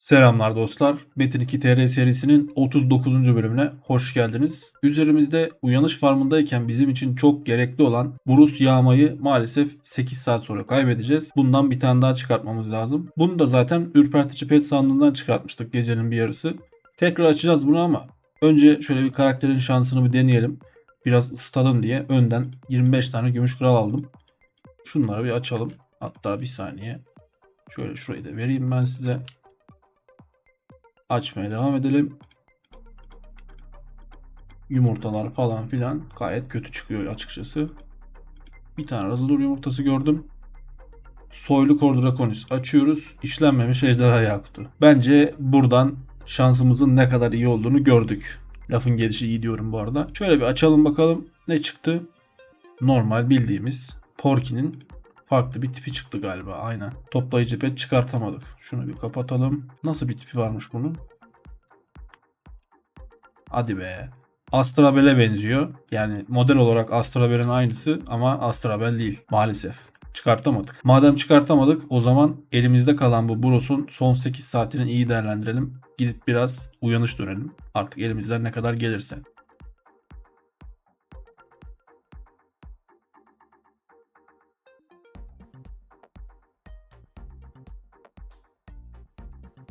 Selamlar dostlar. Metin 2 TR serisinin 39. bölümüne hoş geldiniz. Üzerimizde uyanış farmındayken bizim için çok gerekli olan Burus yağmayı maalesef 8 saat sonra kaybedeceğiz. Bundan bir tane daha çıkartmamız lazım. Bunu da zaten ürpertici pet sandığından çıkartmıştık gecenin bir yarısı. Tekrar açacağız bunu ama önce şöyle bir karakterin şansını bir deneyelim. Biraz ısıtalım diye önden 25 tane gümüş kral aldım. Şunları bir açalım. Hatta bir saniye. Şöyle şurayı da vereyim ben size. Açmaya devam edelim. Yumurtalar falan filan gayet kötü çıkıyor açıkçası. Bir tane Razador yumurtası gördüm. Soylu Kor Draconis açıyoruz. İşlenmemiş ejderha yakutu. Bence buradan şansımızın ne kadar iyi olduğunu gördük. Lafın gelişi iyi diyorum bu arada. Şöyle bir açalım bakalım ne çıktı. Normal bildiğimiz Porky'nin farklı bir tipi çıktı galiba. Aynen. Toplayıcı pet çıkartamadık. Şunu bir kapatalım. Nasıl bir tipi varmış bunun? Hadi be. Astrabel'e benziyor. Yani model olarak Astrabel'in aynısı ama Astrabel değil maalesef. Çıkartamadık. Madem çıkartamadık o zaman elimizde kalan bu Buros'un son 8 saatini iyi değerlendirelim. Gidip biraz uyanış dönelim. Artık elimizden ne kadar gelirse.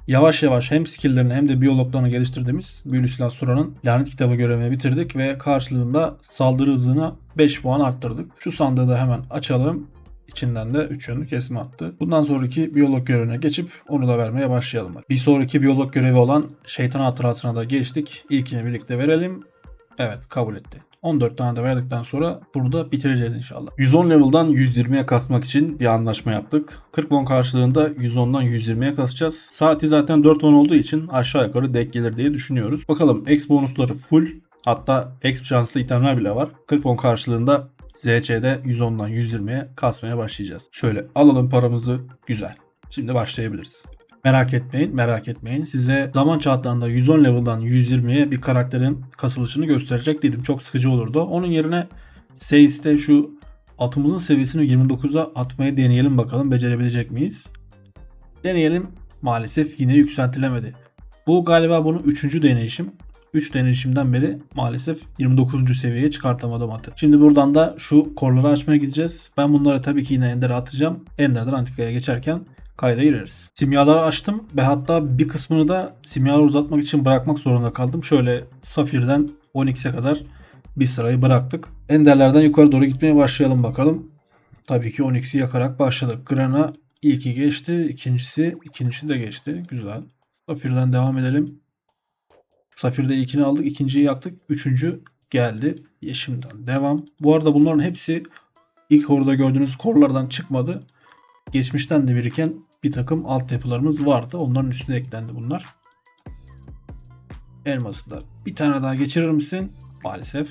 Yavaş yavaş hem skilllerini hem de biyologlarını geliştirdiğimiz Büyülü Silah Sura'nın lanet kitabı görevini bitirdik ve karşılığında saldırı hızını 5 puan arttırdık. Şu sandığı da hemen açalım. İçinden de 3 yönlü kesme attı. Bundan sonraki biyolog görevine geçip onu da vermeye başlayalım. Bir sonraki biyolog görevi olan şeytan hatırasına da geçtik. İlkini birlikte verelim. Evet kabul etti. 14 tane de verdikten sonra bunu da bitireceğiz inşallah. 110 level'dan 120'ye kasmak için bir anlaşma yaptık. 40 won karşılığında 110'dan 120'ye kasacağız. Saati zaten 4 won olduğu için aşağı yukarı denk gelir diye düşünüyoruz. Bakalım X bonusları full. Hatta X şanslı itemler bile var. 40 won karşılığında ZC'de 110'dan 120'ye kasmaya başlayacağız. Şöyle alalım paramızı. Güzel. Şimdi başlayabiliriz. Merak etmeyin, merak etmeyin. Size zaman çağatlarında 110 level'dan 120'ye bir karakterin kasılışını gösterecek dedim. Çok sıkıcı olurdu. Onun yerine Seis'te şu atımızın seviyesini 29'a atmayı deneyelim bakalım. Becerebilecek miyiz? Deneyelim. Maalesef yine yükseltilemedi. Bu galiba bunun 3. deneyişim. 3 deneyişimden beri maalesef 29. seviyeye çıkartamadım atı. Şimdi buradan da şu korları açmaya gideceğiz. Ben bunları tabii ki yine Ender'e atacağım. Ender'den Antika'ya geçerken kayda gireriz. Simyaları açtım ve hatta bir kısmını da simyaları uzatmak için bırakmak zorunda kaldım. Şöyle Safir'den Onyx'e kadar bir sırayı bıraktık. Enderlerden yukarı doğru gitmeye başlayalım bakalım. Tabii ki Onyx'i yakarak başladık. Grana ilki geçti. ikincisi ikincisi de geçti. Güzel. Safir'den devam edelim. Safir'de ilkini aldık. ikinciyi yaktık. Üçüncü geldi. Yeşim'den devam. Bu arada bunların hepsi ilk orada gördüğünüz korlardan çıkmadı. Geçmişten de biriken bir takım altyapılarımız vardı. Onların üstüne eklendi bunlar. Elması da bir tane daha geçirir misin? Maalesef.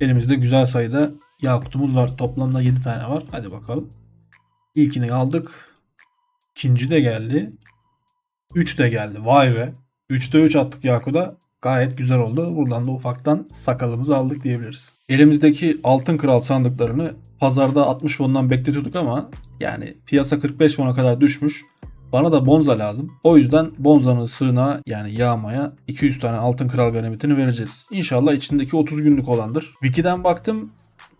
Elimizde güzel sayıda yakutumuz var. Toplamda 7 tane var. Hadi bakalım. İlkini aldık. İkinci de geldi. 3 de geldi. Vay be. 3'te 3 attık Yakuda. Gayet güzel oldu. Buradan da ufaktan sakalımızı aldık diyebiliriz. Elimizdeki altın kral sandıklarını pazarda 60 fondan bekletiyorduk ama yani piyasa 45 fona kadar düşmüş. Bana da bonza lazım. O yüzden bonzanın sığına yani yağmaya 200 tane altın kral ganimetini vereceğiz. İnşallah içindeki 30 günlük olandır. Wiki'den baktım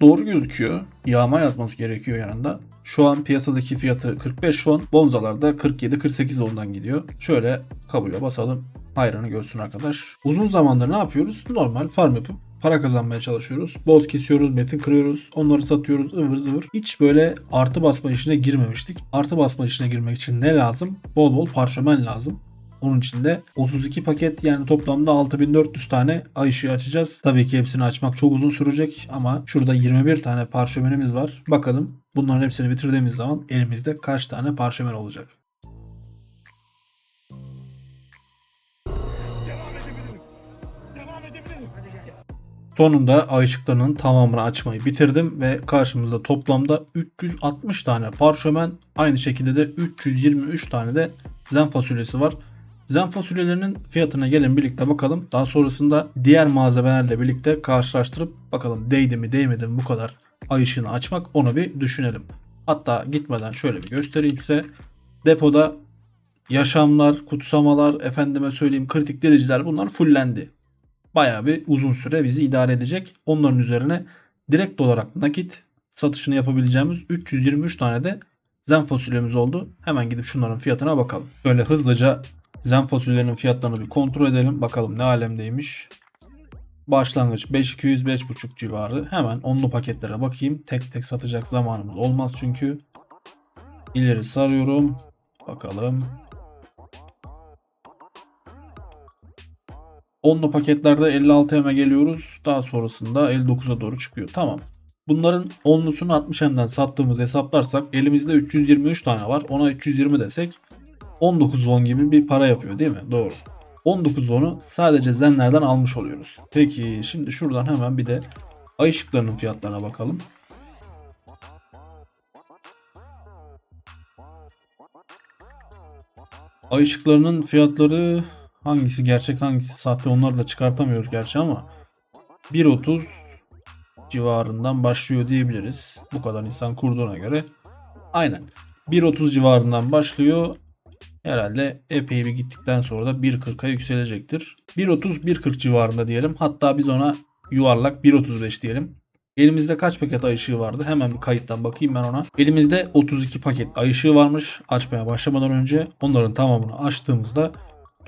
doğru gözüküyor. Yağma yazması gerekiyor yanında. Şu an piyasadaki fiyatı 45 fon. Bonzalarda 47-48 ondan gidiyor. Şöyle kabule basalım. Hayranı görsün arkadaş. Uzun zamandır ne yapıyoruz? Normal farm yapıp para kazanmaya çalışıyoruz. Boz kesiyoruz, metin kırıyoruz, onları satıyoruz ıvır zıvır. Hiç böyle artı basma işine girmemiştik. Artı basma işine girmek için ne lazım? Bol bol parşömen lazım. Onun için de 32 paket yani toplamda 6400 tane ay ışığı açacağız. Tabii ki hepsini açmak çok uzun sürecek ama şurada 21 tane parşömenimiz var. Bakalım bunların hepsini bitirdiğimiz zaman elimizde kaç tane parşömen olacak. Sonunda ay ışıklarının tamamını açmayı bitirdim ve karşımızda toplamda 360 tane parşömen aynı şekilde de 323 tane de zen fasulyesi var. Zen fasulyelerinin fiyatına gelin birlikte bakalım. Daha sonrasında diğer malzemelerle birlikte karşılaştırıp bakalım değdi mi değmedi mi bu kadar ay ışığını açmak onu bir düşünelim. Hatta gitmeden şöyle bir göstereyim size. Depoda yaşamlar, kutsamalar, efendime söyleyeyim kritik dereceler bunlar fullendi. Bayağı bir uzun süre bizi idare edecek. Onların üzerine direkt olarak nakit satışını yapabileceğimiz 323 tane de zen fasulyemiz oldu. Hemen gidip şunların fiyatına bakalım. Böyle hızlıca zen fasulyelerinin fiyatlarını bir kontrol edelim. Bakalım ne alemdeymiş. Başlangıç 5200 5.5 civarı. Hemen onlu paketlere bakayım. Tek tek satacak zamanımız olmaz çünkü. İleri sarıyorum. Bakalım. Onlu paketlerde 56 M'e geliyoruz. Daha sonrasında 59'a doğru çıkıyor. Tamam. Bunların onlusunu 60 M'den sattığımız hesaplarsak elimizde 323 tane var. Ona 320 desek 19 won gibi bir para yapıyor değil mi? Doğru. 19 won'u sadece zenlerden almış oluyoruz. Peki şimdi şuradan hemen bir de ay ışıklarının fiyatlarına bakalım. Ay ışıklarının fiyatları hangisi gerçek hangisi sahte onları da çıkartamıyoruz gerçi ama 1.30 civarından başlıyor diyebiliriz. Bu kadar insan kurduğuna göre. Aynen. 1.30 civarından başlıyor. Herhalde epey bir gittikten sonra da 1.40'a yükselecektir. 1.30 1.40 civarında diyelim. Hatta biz ona yuvarlak 1.35 diyelim. Elimizde kaç paket ay ışığı vardı? Hemen bir kayıttan bakayım ben ona. Elimizde 32 paket ay ışığı varmış açmaya başlamadan önce. Onların tamamını açtığımızda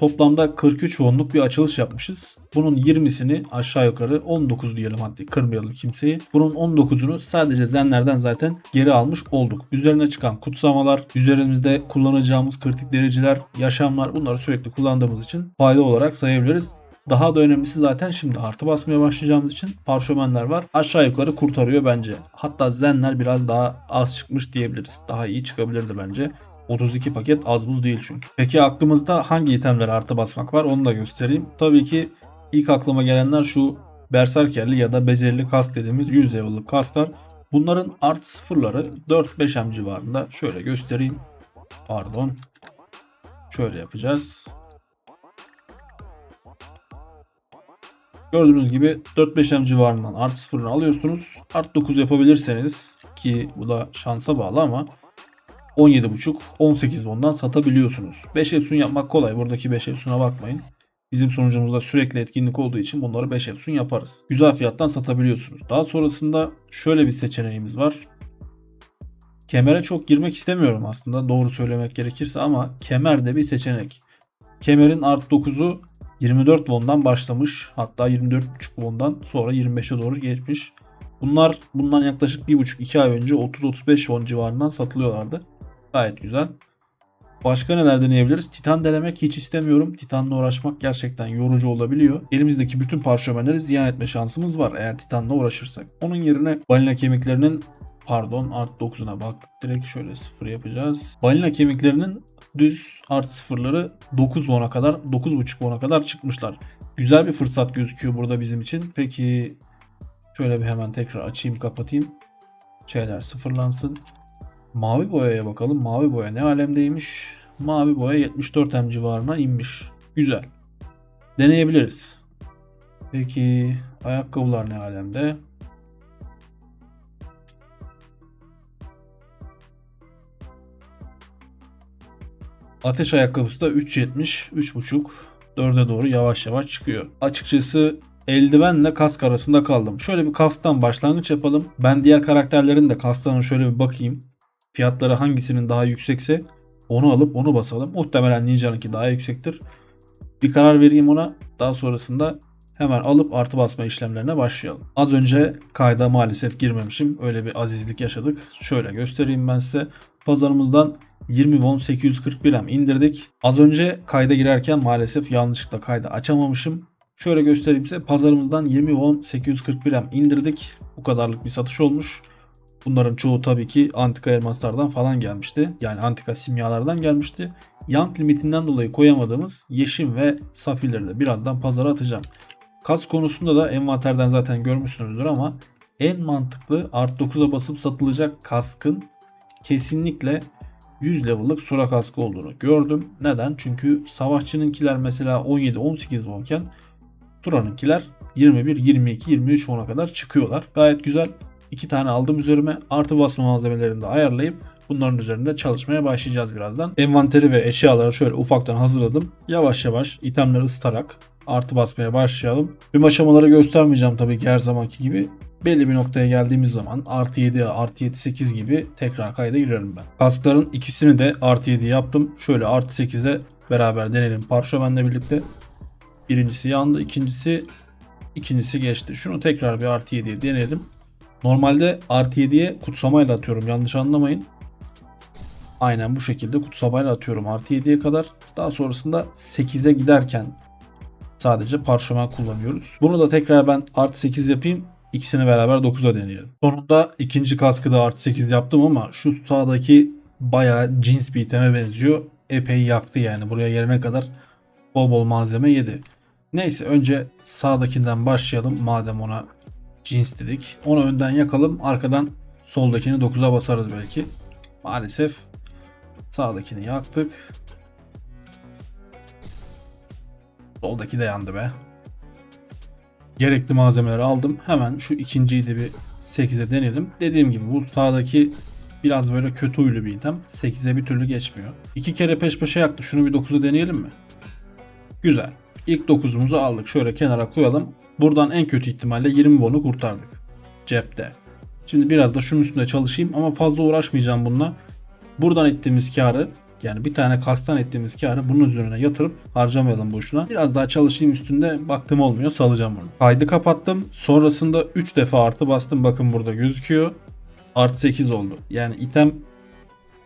toplamda 43 wonluk bir açılış yapmışız. Bunun 20'sini aşağı yukarı 19 diyelim hadi kırmayalım kimseyi. Bunun 19'unu sadece zenlerden zaten geri almış olduk. Üzerine çıkan kutsamalar, üzerimizde kullanacağımız kritik dereceler, yaşamlar bunları sürekli kullandığımız için fayda olarak sayabiliriz. Daha da önemlisi zaten şimdi artı basmaya başlayacağımız için parşömenler var. Aşağı yukarı kurtarıyor bence. Hatta zenler biraz daha az çıkmış diyebiliriz. Daha iyi çıkabilirdi bence. 32 paket az buz değil çünkü. Peki aklımızda hangi itemlere artı basmak var onu da göstereyim. Tabii ki ilk aklıma gelenler şu berserkerli ya da becerili kask dediğimiz 100 level'lık kasklar. Bunların artı sıfırları 4-5 M civarında. Şöyle göstereyim. Pardon. Şöyle yapacağız. Gördüğünüz gibi 4-5 M civarından artı sıfırını alıyorsunuz. Artı 9 yapabilirseniz ki bu da şansa bağlı ama 17.5 18 ondan satabiliyorsunuz. 5 efsun yapmak kolay. Buradaki 5 efsuna bakmayın. Bizim sonucumuzda sürekli etkinlik olduğu için bunları 5 efsun yaparız. Güzel fiyattan satabiliyorsunuz. Daha sonrasında şöyle bir seçeneğimiz var. Kemere çok girmek istemiyorum aslında doğru söylemek gerekirse ama kemer de bir seçenek. Kemerin art 9'u 24 won'dan başlamış. Hatta 24.5 won'dan sonra 25'e doğru geçmiş. Bunlar bundan yaklaşık 1,5-2 ay önce 30-35 won civarından satılıyorlardı. Gayet güzel. Başka neler deneyebiliriz? Titan denemek hiç istemiyorum. Titanla uğraşmak gerçekten yorucu olabiliyor. Elimizdeki bütün parşömenleri ziyan etme şansımız var eğer Titanla uğraşırsak. Onun yerine balina kemiklerinin pardon art 9'una bak. Direkt şöyle sıfır yapacağız. Balina kemiklerinin düz art sıfırları 9 won'a kadar 9.5 won'a kadar çıkmışlar. Güzel bir fırsat gözüküyor burada bizim için. Peki şöyle bir hemen tekrar açayım kapatayım. Şeyler sıfırlansın. Mavi boyaya bakalım. Mavi boya ne alemdeymiş? Mavi boya 74 M civarına inmiş. Güzel. Deneyebiliriz. Peki ayakkabılar ne alemde? Ateş ayakkabısı da 3.70, 3.5, 4'e doğru yavaş yavaş çıkıyor. Açıkçası eldivenle kask arasında kaldım. Şöyle bir kasktan başlangıç yapalım. Ben diğer karakterlerin de kasklarına şöyle bir bakayım. Fiyatları hangisinin daha yüksekse onu alıp onu basalım. Muhtemelen Ninja'nınki daha yüksektir. Bir karar vereyim ona. Daha sonrasında hemen alıp artı basma işlemlerine başlayalım. Az önce kayda maalesef girmemişim. Öyle bir azizlik yaşadık. Şöyle göstereyim ben size. Pazarımızdan 20 won 841 M indirdik. Az önce kayda girerken maalesef yanlışlıkla kaydı açamamışım. Şöyle göstereyim size. Pazarımızdan 20 won 841 M indirdik. Bu kadarlık bir satış olmuş. Bunların çoğu tabii ki antika elmaslardan falan gelmişti. Yani antika simyalardan gelmişti. Yank limitinden dolayı koyamadığımız yeşim ve safirleri de birazdan pazara atacağım. Kas konusunda da envanterden zaten görmüşsünüzdür ama en mantıklı art 9'a basıp satılacak kaskın kesinlikle 100 level'lık sura kaskı olduğunu gördüm. Neden? Çünkü savaşçınınkiler mesela 17-18 wonken Sura'nınkiler 21, 22, 23 won'a kadar çıkıyorlar. Gayet güzel. İki tane aldım üzerime. Artı basma malzemelerini de ayarlayıp Bunların üzerinde çalışmaya başlayacağız birazdan. Envanteri ve eşyaları şöyle ufaktan hazırladım. Yavaş yavaş itemleri ısıtarak artı basmaya başlayalım. Tüm aşamaları göstermeyeceğim tabii ki her zamanki gibi. Belli bir noktaya geldiğimiz zaman artı 7, artı 7, 8 gibi tekrar kayda girerim ben. Kaskların ikisini de artı 7 yaptım. Şöyle artı 8'e beraber deneyelim parşömenle birlikte. Birincisi yandı, ikincisi ikincisi geçti. Şunu tekrar bir artı 7'ye deneyelim. Normalde artı 7'ye kutsamayla atıyorum yanlış anlamayın. Aynen bu şekilde kutsamayla atıyorum artı 7'ye kadar. Daha sonrasında 8'e giderken sadece parşömen kullanıyoruz. Bunu da tekrar ben artı 8 yapayım. İkisini beraber 9'a deneyelim. Sonunda ikinci kaskı da artı 8 yaptım ama şu sağdaki bayağı cins bir iteme benziyor. Epey yaktı yani. Buraya gelene kadar bol bol malzeme yedi. Neyse önce sağdakinden başlayalım madem ona cins dedik. Onu önden yakalım. Arkadan soldakini 9'a basarız belki. Maalesef sağdakini yaktık. Soldaki de yandı be. Gerekli malzemeleri aldım. Hemen şu ikinciyi de bir 8'e deneyelim. Dediğim gibi bu sağdaki biraz böyle kötü huylu bir item. 8'e bir türlü geçmiyor. İki kere peş peşe yaktı. Şunu bir 9'a deneyelim mi? Güzel. İlk 9'umuzu aldık. Şöyle kenara koyalım. Buradan en kötü ihtimalle 20 won'u kurtardık. Cepte. Şimdi biraz da şunun üstünde çalışayım ama fazla uğraşmayacağım bununla. Buradan ettiğimiz karı yani bir tane kastan ettiğimiz karı bunun üzerine yatırıp harcamayalım boşuna. Biraz daha çalışayım üstünde baktım olmuyor salacağım bunu. Kaydı kapattım. Sonrasında 3 defa artı bastım. Bakın burada gözüküyor. Artı 8 oldu. Yani item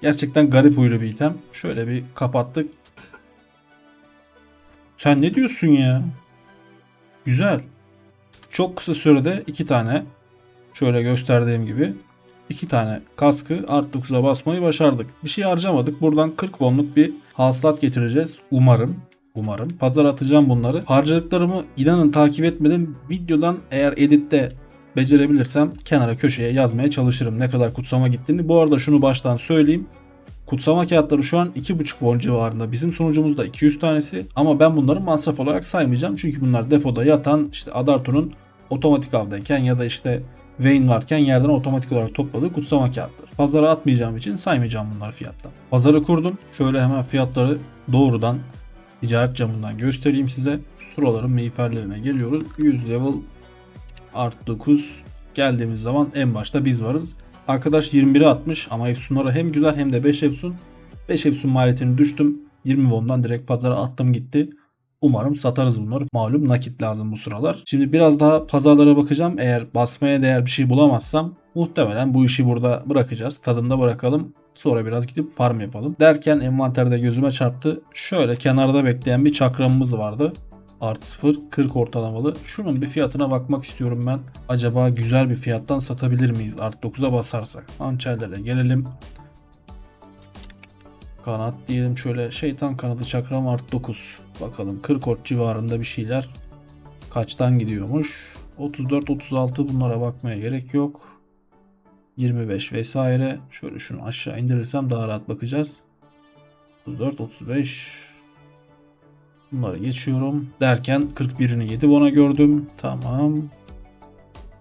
gerçekten garip huylu bir item. Şöyle bir kapattık. Sen ne diyorsun ya? Güzel. Çok kısa sürede iki tane şöyle gösterdiğim gibi iki tane kaskı art 9'a basmayı başardık. Bir şey harcamadık. Buradan 40 wonluk bir hasılat getireceğiz. Umarım. Umarım. Pazar atacağım bunları. Harcadıklarımı inanın takip etmedim. Videodan eğer editte becerebilirsem kenara köşeye yazmaya çalışırım ne kadar kutsama gittiğini. Bu arada şunu baştan söyleyeyim. Kutsama kağıtları şu an 2.5 won civarında. Bizim sunucumuzda 200 tanesi. Ama ben bunları masraf olarak saymayacağım. Çünkü bunlar depoda yatan işte Adarto'nun otomatik avdayken ya da işte Vayne varken yerden otomatik olarak topladığı kutsama kağıtları. Pazara atmayacağım için saymayacağım bunları fiyattan. Pazarı kurdum. Şöyle hemen fiyatları doğrudan ticaret camından göstereyim size. Suraların meyperlerine geliyoruz. 100 level art 9 geldiğimiz zaman en başta biz varız. Arkadaş 21'e atmış ama efsunlara hem güzel hem de 5 efsun. 5 efsun maliyetini düştüm. 20 won'dan direkt pazara attım gitti. Umarım satarız bunları. Malum nakit lazım bu sıralar. Şimdi biraz daha pazarlara bakacağım. Eğer basmaya değer bir şey bulamazsam muhtemelen bu işi burada bırakacağız. Tadında bırakalım. Sonra biraz gidip farm yapalım. Derken envanterde gözüme çarptı. Şöyle kenarda bekleyen bir çakramımız vardı. Artı 0 40 ortalamalı. Şunun bir fiyatına bakmak istiyorum ben. Acaba güzel bir fiyattan satabilir miyiz? Artı 9'a basarsak. Hançerlere gelelim. Kanat diyelim şöyle şeytan kanadı çakram artı 9. Bakalım 40 ort civarında bir şeyler kaçtan gidiyormuş. 34 36 bunlara bakmaya gerek yok. 25 vesaire. Şöyle şunu aşağı indirirsem daha rahat bakacağız. 34 35 Bunları geçiyorum. Derken 41'ini 7 bona gördüm. Tamam.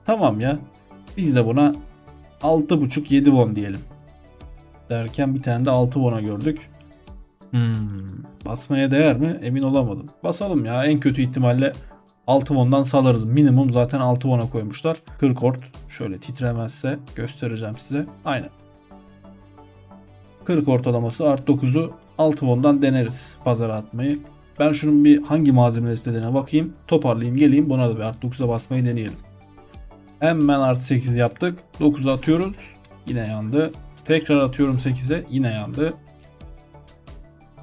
Tamam ya. Biz de buna 6.5 7 won diyelim. Derken bir tane de 6 won'a gördük. Hmm. Basmaya değer mi? Emin olamadım. Basalım ya. En kötü ihtimalle 6 won'dan salarız. Minimum zaten 6 won'a koymuşlar. 40 ort. Şöyle titremezse göstereceğim size. Aynen. 40 ortalaması art 9'u 6 won'dan deneriz pazara atmayı. Ben şunun bir hangi malzemeler istediğine bakayım. Toparlayayım geleyim. Buna da bir art 9'a basmayı deneyelim. Hemen artı 8 yaptık. 9'a atıyoruz. Yine yandı. Tekrar atıyorum 8'e. Yine yandı.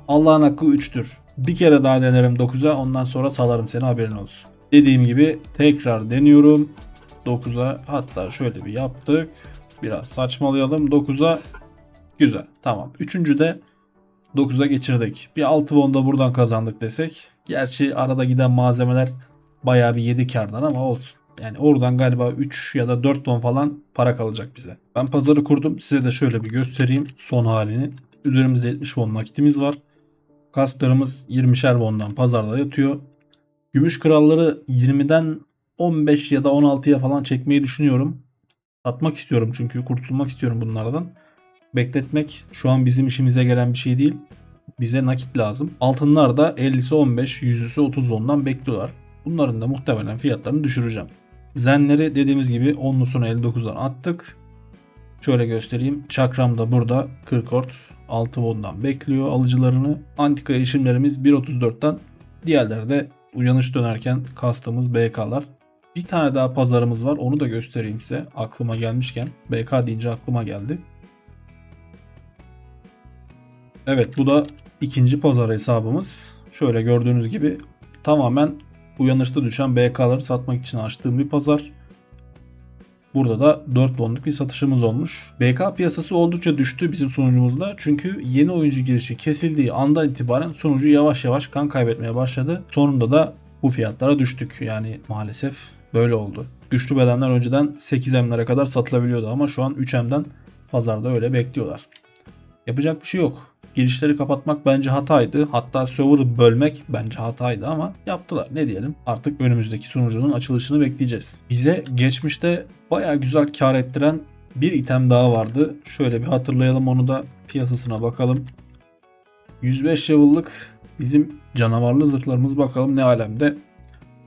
Allah'ın hakkı 3'tür. Bir kere daha denerim 9'a. Ondan sonra salarım seni haberin olsun. Dediğim gibi tekrar deniyorum. 9'a hatta şöyle bir yaptık. Biraz saçmalayalım. 9'a güzel. Tamam. Üçüncü de 9'a geçirdik. Bir 6 won da buradan kazandık desek. Gerçi arada giden malzemeler bayağı bir 7 kardan ama olsun. Yani oradan galiba 3 ya da 4 won falan para kalacak bize. Ben pazarı kurdum. Size de şöyle bir göstereyim son halini. Üzerimizde 70 won nakitimiz var. Kasklarımız 20'şer won'dan pazarda yatıyor. Gümüş kralları 20'den 15 ya da 16'ya falan çekmeyi düşünüyorum. Satmak istiyorum çünkü kurtulmak istiyorum bunlardan. Bekletmek şu an bizim işimize gelen bir şey değil. Bize nakit lazım. Altınlar da 50'si 15, 100'üsü 30 ondan bekliyorlar. Bunların da muhtemelen fiyatlarını düşüreceğim. Zenleri dediğimiz gibi 10'lusunu 59'dan attık. Şöyle göstereyim. Çakram da burada 40 ort 6 won'dan bekliyor alıcılarını. Antika erişimlerimiz 1.34'ten diğerleri de uyanış dönerken kastığımız BK'lar. Bir tane daha pazarımız var. Onu da göstereyim size. Aklıma gelmişken. BK deyince aklıma geldi. Evet bu da ikinci pazar hesabımız. Şöyle gördüğünüz gibi tamamen uyanışta düşen BK'ları satmak için açtığım bir pazar. Burada da 4 bonluk bir satışımız olmuş. BK piyasası oldukça düştü bizim sunucumuzda. Çünkü yeni oyuncu girişi kesildiği andan itibaren sunucu yavaş yavaş kan kaybetmeye başladı. Sonunda da bu fiyatlara düştük. Yani maalesef böyle oldu. Güçlü bedenler önceden 8M'lere kadar satılabiliyordu ama şu an 3M'den pazarda öyle bekliyorlar. Yapacak bir şey yok. Girişleri kapatmak bence hataydı. Hatta server'ı bölmek bence hataydı ama yaptılar. Ne diyelim? Artık önümüzdeki sunucunun açılışını bekleyeceğiz. Bize geçmişte baya güzel kar ettiren bir item daha vardı. Şöyle bir hatırlayalım onu da piyasasına bakalım. 105 level'lık bizim canavarlı zırhlarımız bakalım ne alemde.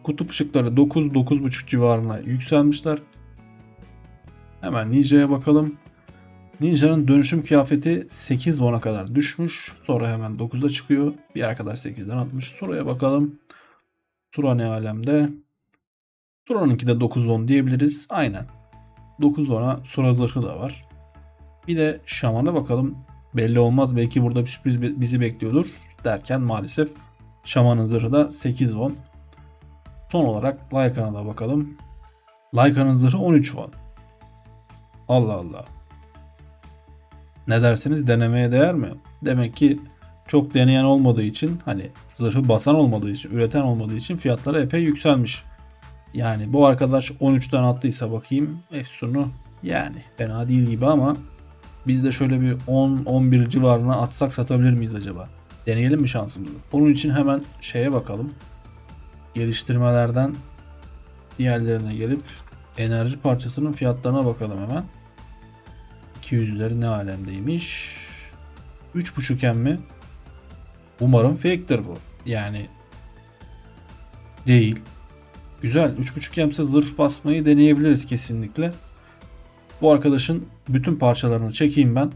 Kutup ışıkları 9-9.5 civarına yükselmişler. Hemen Ninja'ya bakalım. Ninja'nın dönüşüm kıyafeti 8 won'a kadar düşmüş. Sonra hemen 9'a çıkıyor. Bir arkadaş 8'den atmış. Sura'ya bakalım. Sura ne alemde? Sura'nınki de 9 won diyebiliriz. Aynen. 9 won'a Sura zırhı da var. Bir de Şaman'a bakalım. Belli olmaz. Belki burada bir sürpriz bi- bizi bekliyordur. Derken maalesef Şaman'ın zırhı da 8 won. Son olarak Lycan'a da bakalım. Lycan'ın zırhı 13 won. Allah Allah. Ne dersiniz denemeye değer mi? Demek ki çok deneyen olmadığı için hani zırhı basan olmadığı için üreten olmadığı için fiyatları epey yükselmiş. Yani bu arkadaş 13'ten attıysa bakayım Efsun'u yani fena değil gibi ama biz de şöyle bir 10-11 civarına atsak satabilir miyiz acaba? Deneyelim mi şansımızı? Onun için hemen şeye bakalım. Geliştirmelerden diğerlerine gelip enerji parçasının fiyatlarına bakalım hemen. 200'leri ne alemdeymiş? 3.5 M mi? Umarım fake'tir bu. Yani değil. Güzel. 3.5 M ise zırh basmayı deneyebiliriz kesinlikle. Bu arkadaşın bütün parçalarını çekeyim ben.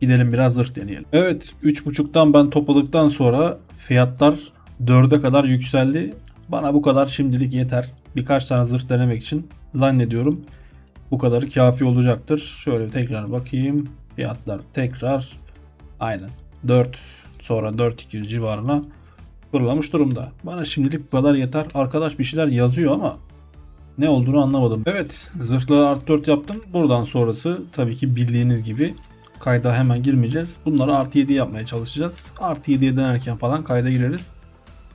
Gidelim biraz zırh deneyelim. Evet 3.5'tan ben topladıktan sonra fiyatlar 4'e kadar yükseldi. Bana bu kadar şimdilik yeter. Birkaç tane zırh denemek için zannediyorum bu kadarı kafi olacaktır. Şöyle tekrar bakayım. Fiyatlar tekrar aynen 4 sonra 4.200 civarına fırlamış durumda. Bana şimdilik bu kadar yeter. Arkadaş bir şeyler yazıyor ama ne olduğunu anlamadım. Evet zırhları artı 4 yaptım. Buradan sonrası tabii ki bildiğiniz gibi kayda hemen girmeyeceğiz. Bunları artı 7 yapmaya çalışacağız. Artı 7'ye denerken falan kayda gireriz.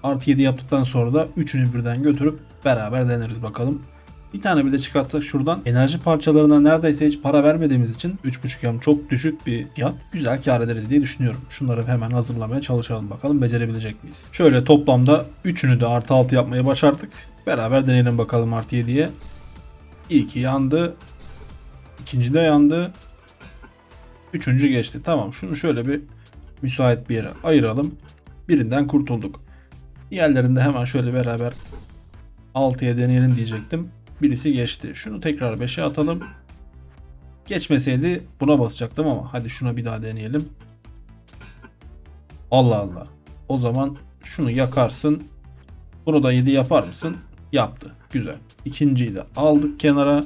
Artı 7 yaptıktan sonra da üçünü birden götürüp beraber deneriz bakalım. Bir tane bile çıkartsak şuradan enerji parçalarına neredeyse hiç para vermediğimiz için 3.5 yam çok düşük bir fiyat. Güzel kar ederiz diye düşünüyorum. Şunları hemen hazırlamaya çalışalım bakalım becerebilecek miyiz? Şöyle toplamda 3'ünü de artı 6 yapmayı başardık. Beraber deneyelim bakalım artı 7'ye. İlki yandı. İkinci de yandı. Üçüncü geçti. Tamam şunu şöyle bir müsait bir yere ayıralım. Birinden kurtulduk. Diğerlerini de hemen şöyle beraber 6'ya deneyelim diyecektim. Birisi geçti. Şunu tekrar 5'e atalım. Geçmeseydi buna basacaktım ama hadi şuna bir daha deneyelim. Allah Allah. O zaman şunu yakarsın. Bunu da 7 yapar mısın? Yaptı. Güzel. İkinciyi de aldık kenara.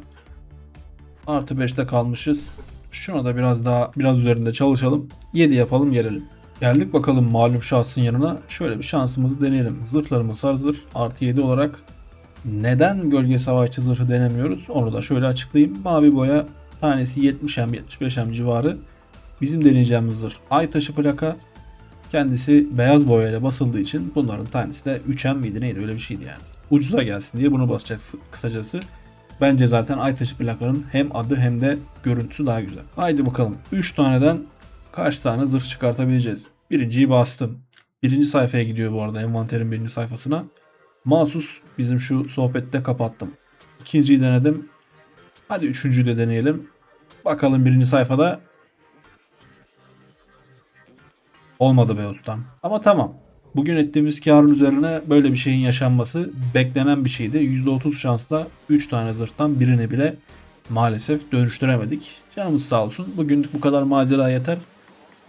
Artı 5'te kalmışız. Şuna da biraz daha biraz üzerinde çalışalım. 7 yapalım gelelim. Geldik bakalım malum şahsın yanına. Şöyle bir şansımızı deneyelim. Zırhlarımız hazır. Artı 7 olarak neden gölge savaşçı zırhı denemiyoruz? Onu da şöyle açıklayayım. Mavi boya tanesi 70M 75M civarı. Bizim deneyeceğimiz zırh ay taşı plaka. Kendisi beyaz boyayla basıldığı için bunların tanesi de 3M miydi neydi öyle bir şeydi yani. Ucuza gelsin diye bunu basacağız kısacası. Bence zaten ay taşı plakanın hem adı hem de görüntüsü daha güzel. Haydi bakalım 3 taneden kaç tane zırh çıkartabileceğiz? Birinciyi bastım. Birinci sayfaya gidiyor bu arada envanterin birinci sayfasına. Mahsus bizim şu sohbette kapattım. İkinciyi denedim. Hadi üçüncüyü de deneyelim. Bakalım birinci sayfada Olmadı be ustam. Ama tamam. Bugün ettiğimiz karın üzerine böyle bir şeyin yaşanması beklenen bir şeydi. %30 şansla 3 tane zırhtan birini bile maalesef dönüştüremedik. Canımız sağ olsun. Bugünlük bu kadar macera yeter.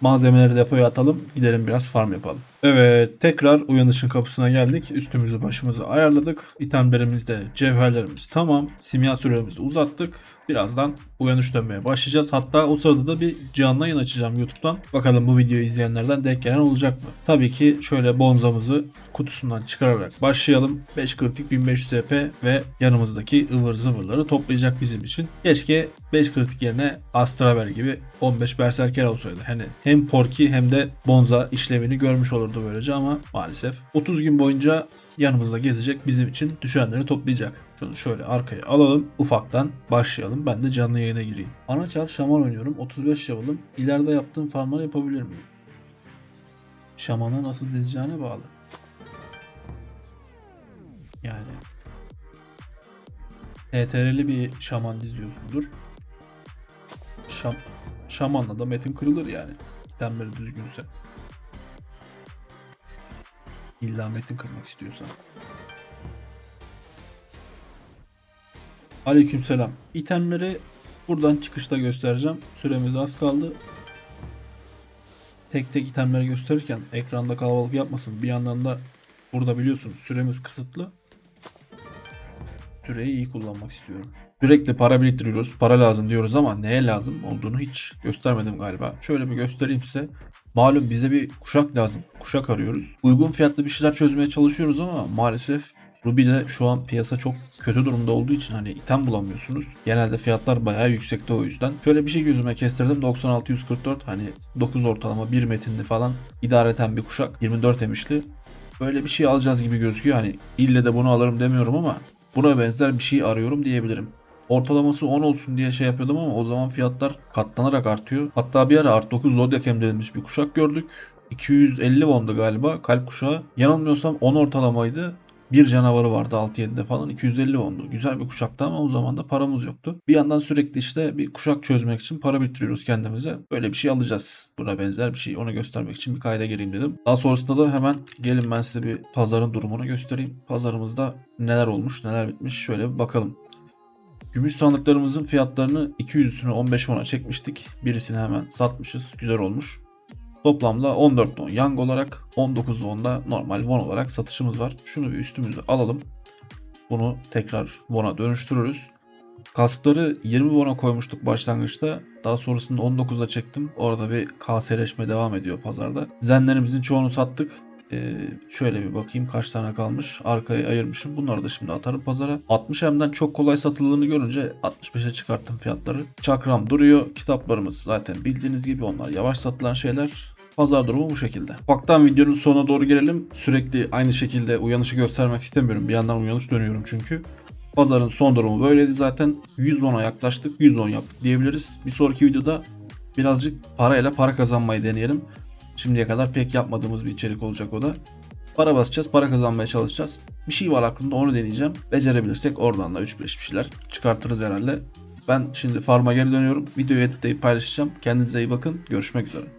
Malzemeleri depoya atalım. Gidelim biraz farm yapalım. Evet tekrar uyanışın kapısına geldik. Üstümüzü başımızı ayarladık. İtemlerimizde cevherlerimiz tamam. Simya süremizi uzattık. Birazdan uyanış dönmeye başlayacağız. Hatta o sırada da bir canlı yayın açacağım YouTube'dan. Bakalım bu videoyu izleyenlerden denk gelen olacak mı? Tabii ki şöyle bonzamızı kutusundan çıkararak başlayalım. 5.40'lık 1500 EP ve yanımızdaki ıvır zıvırları toplayacak bizim için. Keşke 5.40 yerine Astravel gibi 15 Berserker olsaydı. Hani hem Porky hem de Bonza işlevini görmüş olurdu böylece ama maalesef 30 gün boyunca yanımızda gezecek bizim için düşenleri toplayacak. Şunu şöyle arkaya alalım. Ufaktan başlayalım. Ben de canlı yayına gireyim. Anaçar şaman oynuyorum. 35 level'ım. İleride yaptığım farmları yapabilir miyim? Şamanı nasıl dizeceğine bağlı. Yani HTR'li bir şaman diziyorsundur. Şam, şamanla da metin kırılır yani. İtemleri düzgünse. İlla metin kırmak istiyorsan. Aleykümselam. İtemleri buradan çıkışta göstereceğim. Süremiz az kaldı. Tek tek itemleri gösterirken ekranda kalabalık yapmasın. Bir yandan da burada biliyorsunuz süremiz kısıtlı. Süreyi iyi kullanmak istiyorum. Sürekli para biriktiriyoruz. Para lazım diyoruz ama neye lazım olduğunu hiç göstermedim galiba. Şöyle bir göstereyim size. Malum bize bir kuşak lazım. Kuşak arıyoruz. Uygun fiyatlı bir şeyler çözmeye çalışıyoruz ama maalesef Ruby'de şu an piyasa çok kötü durumda olduğu için hani item bulamıyorsunuz. Genelde fiyatlar bayağı yüksekte o yüzden. Şöyle bir şey gözüme kestirdim. 96-144 hani 9 ortalama 1 metinli falan idareten bir kuşak. 24 emişli. Böyle bir şey alacağız gibi gözüküyor. Hani ille de bunu alırım demiyorum ama buna benzer bir şey arıyorum diyebilirim. Ortalaması 10 olsun diye şey yapıyordum ama o zaman fiyatlar katlanarak artıyor. Hatta bir ara Art 9 Zodiac emredilmiş bir kuşak gördük. 250 won'du galiba kalp kuşağı. Yanılmıyorsam 10 ortalamaydı. Bir canavarı vardı 6-7'de falan 250 won'du. Güzel bir kuşaktı ama o zaman da paramız yoktu. Bir yandan sürekli işte bir kuşak çözmek için para biriktiriyoruz kendimize. Böyle bir şey alacağız. Buna benzer bir şey. Onu göstermek için bir kayda gireyim dedim. Daha sonrasında da hemen gelin ben size bir pazarın durumunu göstereyim. Pazarımızda neler olmuş neler bitmiş şöyle bir bakalım. Gümüş sandıklarımızın fiyatlarını 200'ünü 15 won'a çekmiştik. Birisini hemen satmışız. Güzel olmuş. Toplamda 14 won yang olarak 19 won'da normal won olarak satışımız var. Şunu bir üstümüze alalım. Bunu tekrar won'a dönüştürürüz. Kaskları 20 won'a koymuştuk başlangıçta. Daha sonrasında 19'a çektim. Orada bir kaseleşme devam ediyor pazarda. Zenlerimizin çoğunu sattık. Ee, şöyle bir bakayım kaç tane kalmış. Arkaya ayırmışım. Bunları da şimdi atarım pazara. 60 M'den çok kolay satıldığını görünce 65'e çıkarttım fiyatları. Çakram duruyor. Kitaplarımız zaten bildiğiniz gibi onlar yavaş satılan şeyler. Pazar durumu bu şekilde. Ufaktan videonun sonuna doğru gelelim. Sürekli aynı şekilde uyanışı göstermek istemiyorum. Bir yandan uyanış dönüyorum çünkü. Pazarın son durumu böyleydi zaten. 100 won'a yaklaştık. 100 won yaptık diyebiliriz. Bir sonraki videoda birazcık parayla para kazanmayı deneyelim. Şimdiye kadar pek yapmadığımız bir içerik olacak o da. Para basacağız, para kazanmaya çalışacağız. Bir şey var aklımda onu deneyeceğim. Becerebilirsek oradan da 3-5 bir şeyler çıkartırız herhalde. Ben şimdi farma geri dönüyorum. Videoyu editleyip paylaşacağım. Kendinize iyi bakın. Görüşmek üzere.